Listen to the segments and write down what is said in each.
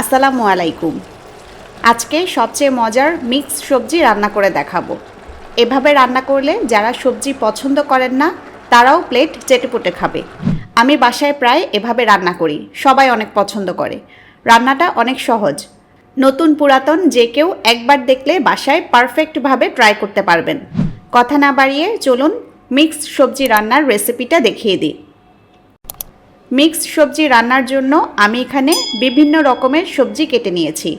আসসালামু আলাইকুম। আজকে সবচেয়ে মজার মিক্স সবজি রান্না করে দেখাবো। এভাবে রান্না করলে যারা সবজি পছন্দ করেন না, তারাও প্লেট চেটেপুটে খাবে। আমি বাসায় প্রায় এভাবে রান্না করি, সবাই অনেক পছন্দ করে। রান্নাটা অনেক সহজ। নতুন পুরাতন যে কেউ একবার দেখলে বাসায় পারফেক্টভাবে ট্রাই করতে পারবেন। কথা না বাড়িয়ে চলুন মিক্সড সবজি রান্নার রেসিপিটা দেখিয়ে দিই। মিক্সড সবজি রান্নার জন্য আমি এখানে বিভিন্ন রকমের সবজি কেটে নিয়েছি।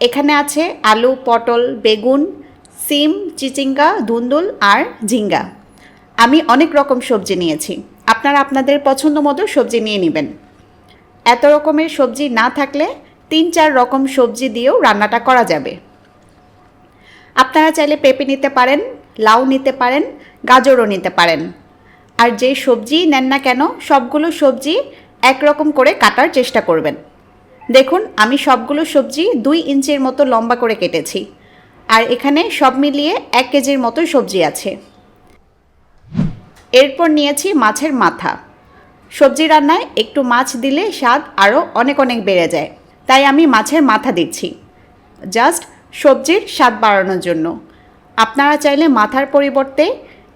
এখানে আছে আলু, পটল, বেগুন, সিম, চিচিঙ্গা, ধুন্দুল আর ঝিঙ্গা। আমি অনেক রকম সবজি নিয়েছি। আপনারা আপনাদের পছন্দ মতো সবজি নিয়ে নেবেন। এত রকমের সবজি না থাকলে তিন চার রকম সবজি দিয়েও রান্নাটা করা যাবে। আপনারা চাইলে পেঁপে নিতে পারেন, লাউ নিতে পারেন, গাজরও নিতে পারেন। আর যে সবজি নেন না কেন, সবগুলো সবজি একরকম করে কাটার চেষ্টা করবেন। দেখুন, আমি সবগুলো সবজি দুই ইঞ্চির মতো লম্বা করে কেটেছি। আর এখানে সব মিলিয়ে এক কেজির মতো সবজি আছে। এরপর নিয়েছি মাছের মাথা। সবজি রান্নায় একটু মাছ দিলে স্বাদ আরও অনেক অনেক বেড়ে যায়। তাই আমি মাছের মাথা দিচ্ছি। জাস্ট সবজির স্বাদ বাড়ানোর জন্য। আপনারা চাইলে মাথার পরিবর্তে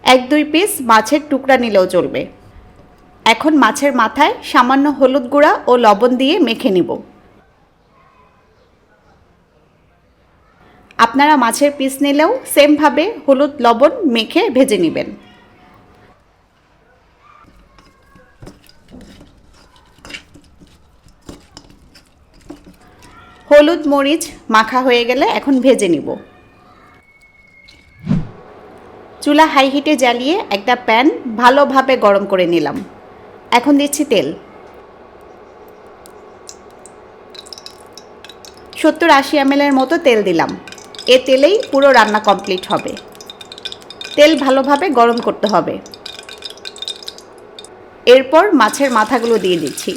এক দুই পিস মাছের টুকরা নিলেও চলবে এখন মাছের মাথায় সামান্য হলুদ গুঁড়া ও লবণ দিয়ে মেখে নিব। আপনারা মাছের পিস নিলেও সেমভাবে হলুদ, লবণ মেখে ভেজে নেবেন। হলুদ, মরিচ মাখা হয়ে গেলে এখন ভেজে নিব। চুলা হাই হিটে জ্বালিয়ে একটা প্যান ভালোভাবে গরম করে নিলাম। এখন দিচ্ছি তেল। সত্তর আশি এমএলের মতো তেল দিলাম। এ তেলেই পুরো রান্না কমপ্লিট হবে। তেল ভালোভাবে গরম করতে হবে। এরপর মাছের মাথাগুলো দিয়ে দিচ্ছি।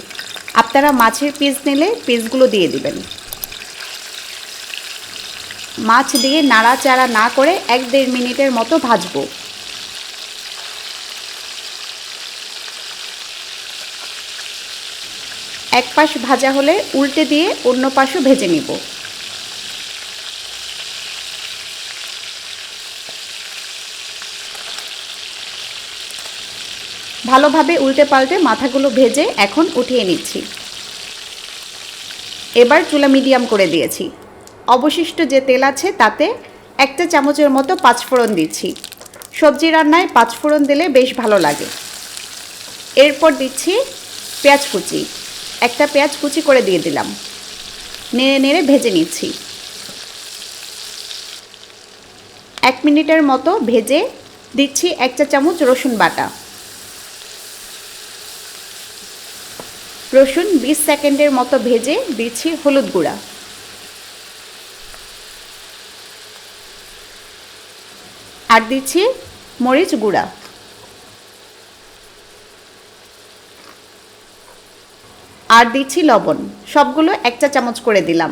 আপনারা মাছের পিস নিলে পিসগুলো দিয়ে দিবেন। মাছ দিয়ে নাড়াচাড়া না করে এক দেড় মিনিটের মতো ভাজবো। এক পাশ ভাজা হলে উল্টে দিয়ে অন্য পাশও ভেজে নিব। ভালোভাবে উল্টে পাল্টে মাথাগুলো ভেজে এখন উঠিয়ে নিচ্ছি। এবার চুলা মিডিয়াম করে দিয়েছি। অবশিষ্ট যে তেল আছে তাতে একটা চামচের মতো পাঁচফোড়ন দিচ্ছি। সবজি রান্নায় পাঁচফোড়ন দিলে বেশ ভালো লাগে। এরপর দিচ্ছি পেঁয়াজ কুচি। একটা পেঁয়াজ কুচি করে দিয়ে দিলাম। নেড়ে নেড়ে ভেজে নিচ্ছি। এক মিনিটের মতো ভেজে দিচ্ছি এক চা চামচ রসুন বাটা। রসুন বিশ সেকেন্ডের মতো ভেজে দিচ্ছি হলুদ গুঁড়া। আর দিচ্ছি মরিচ গুঁড়া। আর দিচ্ছি লবণ। সবগুলো এক চা চামচ করে দিলাম।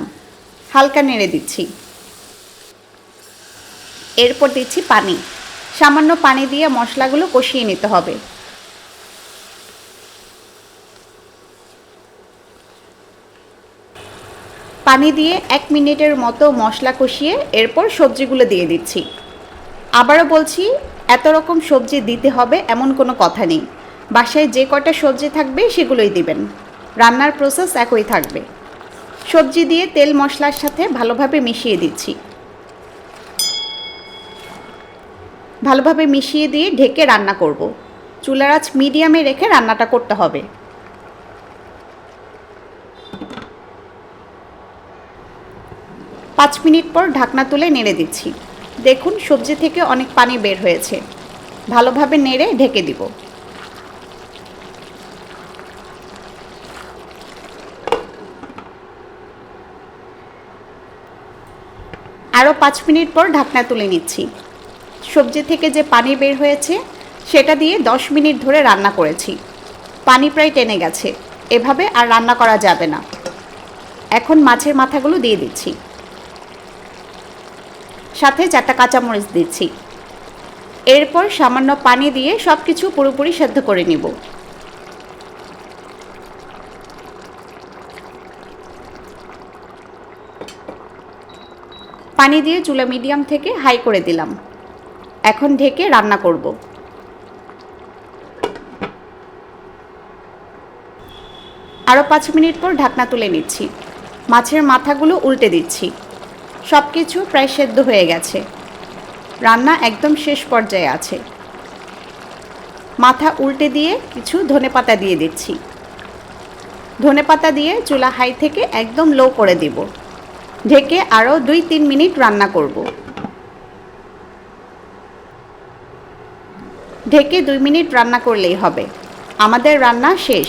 হালকা নেড়ে দিচ্ছি। এরপর দিচ্ছি পানি। সামান্য পানি দিয়ে মশলাগুলো কষিয়ে নিতে হবে। পানি দিয়ে এক মিনিটের মতো মশলা কষিয়ে এরপর সবজিগুলো দিয়ে দিচ্ছি। আবারও বলছি, এত রকম সবজি দিতে হবে এমন কোনো কথা নেই। বাসায় যে কটা সবজি থাকবে সেগুলোই দিবেন। রান্নার প্রসেস একই থাকবে। সবজি দিয়ে তেল মশলার সাথে ভালোভাবে মিশিয়ে দিচ্ছি। ভালোভাবে মিশিয়ে দিয়ে ঢেকে রান্না করব। চুলার আঁচ মিডিয়ামে রেখে রান্নাটা করতে হবে। পাঁচ মিনিট পর ঢাকনা তুলে নেড়ে দিচ্ছি। দেখুন সবজি থেকে অনেক পানি বের হয়েছে। ভালোভাবে নেড়ে ঢেকে দিব। আরও পাঁচ মিনিট পর ঢাকনা তুলে নিচ্ছি। সবজি থেকে যে পানি বের হয়েছে, সেটা দিয়ে দশ মিনিট ধরে রান্না করেছি। পানি প্রায় টেনে গেছে। এভাবে আর রান্না করা যাবে না। এখন মাছের মাথাগুলো দিয়ে দিচ্ছি। সাথে চারটা কাঁচামরিচ দিচ্ছি। এরপর সামান্য পানি দিয়ে সব কিছু পুরোপুরি সেদ্ধ করে নিব। পানি দিয়ে চুলা মিডিয়াম থেকে হাই করে দিলাম। এখন ঢেকে রান্না করব। আরও পাঁচ মিনিট পর ঢাকনা তুলে নিচ্ছি। মাছের মাথাগুলো উল্টে দিচ্ছি। সব কিছু প্রায় সেদ্ধ হয়ে গেছে। রান্না একদম শেষ পর্যায়ে আছে। মাথা উল্টে দিয়ে কিছু ধনেপাতা দিয়ে দিচ্ছি। ধনেপাতা দিয়ে চুলা হাই থেকে একদম লো করে দিব। ঢেকে আরও দুই তিন মিনিট রান্না করব। ঢেকে দুই মিনিট রান্না করলেই হবে। আমাদের রান্না শেষ।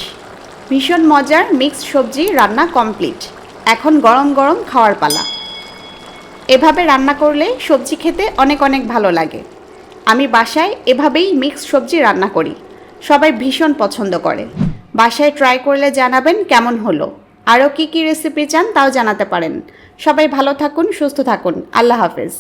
ভীষণ মজার মিক্সড সবজি রান্না কমপ্লিট। এখন গরম গরম খাওয়ার পালা। এভাবে রান্না করলে সবজি খেতে অনেক অনেক ভালো লাগে। আমি বাসায় এভাবেই মিক্সড সবজি রান্না করি। সবাই ভীষণ পছন্দ করে। বাসায় ট্রাই করলে জানাবেন কেমন হলো। আরও কী কী রেসিপি চান তাও জানাতে পারেন। সবাই ভালো থাকুন, সুস্থ থাকুন। আল্লাহ হাফেজ।